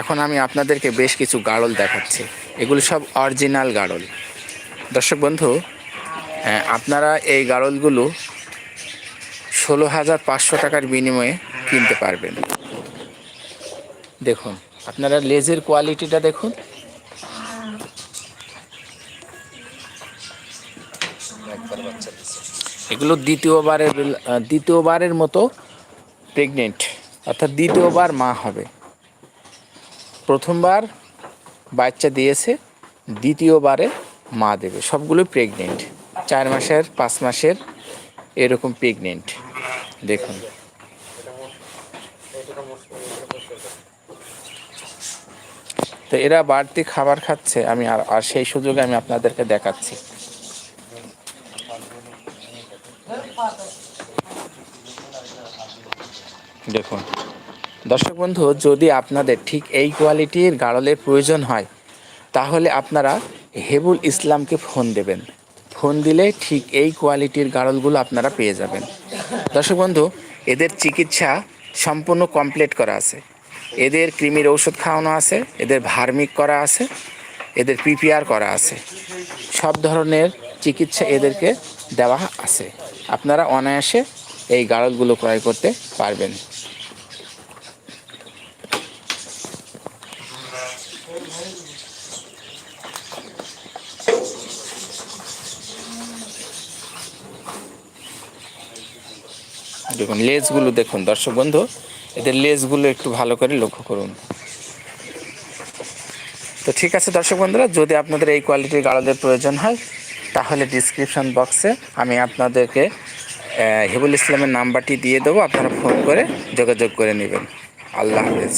এখন আমি আপনাদেরকে বেশ কিছু গাড়ল দেখাচ্ছি। এগুলো সব অরিজিনাল গাড়ল। দর্শক বন্ধু আপনারা এই গাড়লগুলো ষোলো হাজার পাঁচশো টাকার বিনিময়ে কিনতে পারবেন। দেখুন, আপনারা লেজের কোয়ালিটিটা দেখুন। এগুলো দ্বিতীয়বারের দ্বিতীয়বারের মতো প্রেগনেন্ট অর্থাৎ দ্বিতীয়বার মা হবে। প্রথমবার বাচ্চা দিয়েছে, দ্বিতীয়বারে মা দেবে। সবগুলো প্রেগনেন্ট চার মাসের, পাঁচ মাসের এরকম প্রেগনেন্ট দেখুন। তো এরা বাড়তি খাবার খাচ্ছে, আমি আর আর সেই সুযোগে আমি আপনাদেরকে দেখাচ্ছি। দেখুন। দর্শক বন্ধু, যদি আপনাদের ঠিক এই কোয়ালিটির গাড়লের প্রয়োজন হয়, তাহলে আপনারা হেবুল ইসলামকে ফোন দেবেন। ফোন দিলে ঠিক এই কোয়ালিটির গাড়লগুলো আপনারা পেয়ে যাবেন। দর্শক বন্ধু, এদের চিকিৎসা সম্পূর্ণ কমপ্লিট করা আছে। এদের কৃমির ঔষধ খাওয়ানো আছে, এদের ভার্মিক করা আছে, এদের পিপিআর করা আছে। সব ধরনের চিকিৎসা এদেরকে দেওয়া আছে। আপনারা অনায়াসে এই গাড়লগুলো ক্রয় করতে পারবেন। দেখুন, লেজগুলো দেখুন, দর্শক বন্ধু, এদের লেজগুলো একটু ভালো করে লক্ষ্য করুন। তো ঠিক আছে দর্শক বন্ধুরা, যদি আপনাদের এই কোয়ালিটির গাড়লের প্রয়োজন হয়, তাহলে ডিসক্রিপশন বক্সে আমি আপনাদেরকে হিবুল ইসলামের নাম্বারটি দিয়ে দেবো, আপনারা ফোন করে যোগাযোগ করে নেবেন। আল্লাহ হাফেজ।